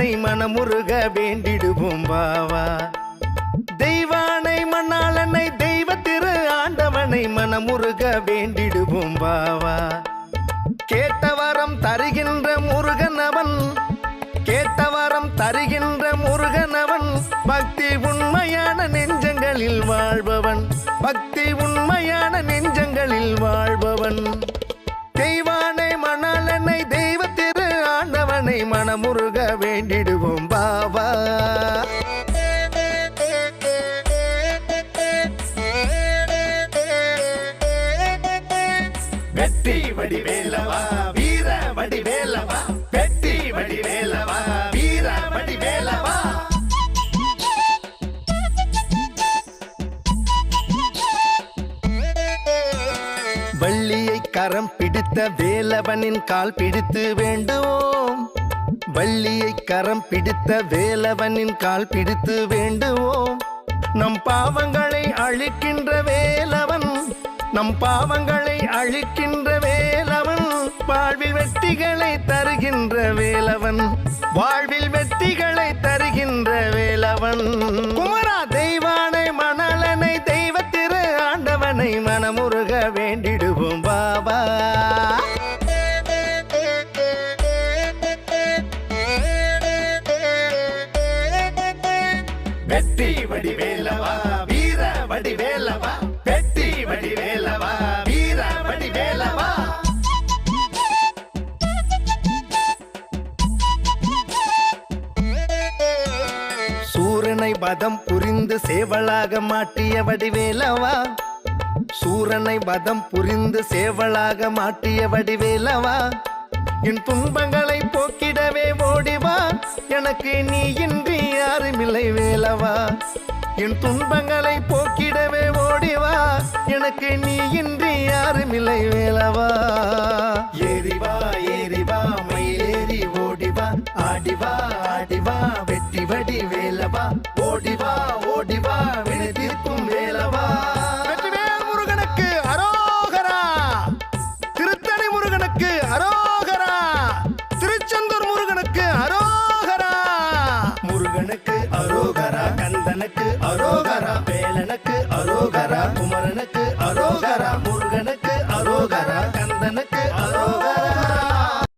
தெய்வானை மனமுருக வேண்டிடுவோம் பாவா. தெய்வானை மணாளனை தெய்வ திரு ஆண்டவனை மனமுருக வேண்டிடுவோம் பாவா. கேட்ட வரம் தருகின்ற முருகனவன் கேட்ட வரம் தருகின்ற முருகன் அவன் பக்தி ஆண்டவனை மனமுருக வேண்டிடுவோம் பாபா வெற்றி வடிவேலவா வீர வடிவேலவா வெற்றி வடிவேலவா வீர வடிவேலவா. வள்ளியை கரம் பிடித்த வேலவனின் கால் பிடித்து வேண்டுவோம். வள்ளியை கரம் பிடித்த வேலவனின் கால் பிடித்து வேண்டுவோம். நம் பாவங்களை அழிக்கின்ற வேலவன் நம் பாவங்களை அழிக்கின்ற வேலவன் வாழ்வில் வெற்றிகளை தருகின்ற வேலவன் வாழ்வில் வெற்றிகளை தருகின்ற வேலவன். குமரா தெய்வானை மணலனை தெய்வத்திரு ஆண்டவனை மனமுருக வேண்டிடுவோம். பாபா வெற்றி வடிவேலவா வீர வடிவேலவா வெற்றி வடிவேலவா வீர வடிவேலவா. சூரனை பதம் புரிந்து சேவலாக மாட்டிய வடிவேலவா. சூரனை பதம் புரிந்து சேவலாக மாட்டிய வடிவேலவா. என் துன்பங்களை போக்கிடவே ஓடிவா எனக்கு நீ இன்றி யாருமில்லை வேலவா. என் துன்பங்களை போக்கிடவே ஓடிவா. எனக்கு நீ இன்றி யாருமில்லை வேலவா. ஏறிவா ஏறிவா மயிலேறி ஓடிவா. ஆடிவா ஆடிவா வெட்டி வடி வேலவா. ஓடிவா ஓடி வேலனுக்கு அரோகரா வேலனுக்கு அரோகரா குமரனுக்கு அரோகரா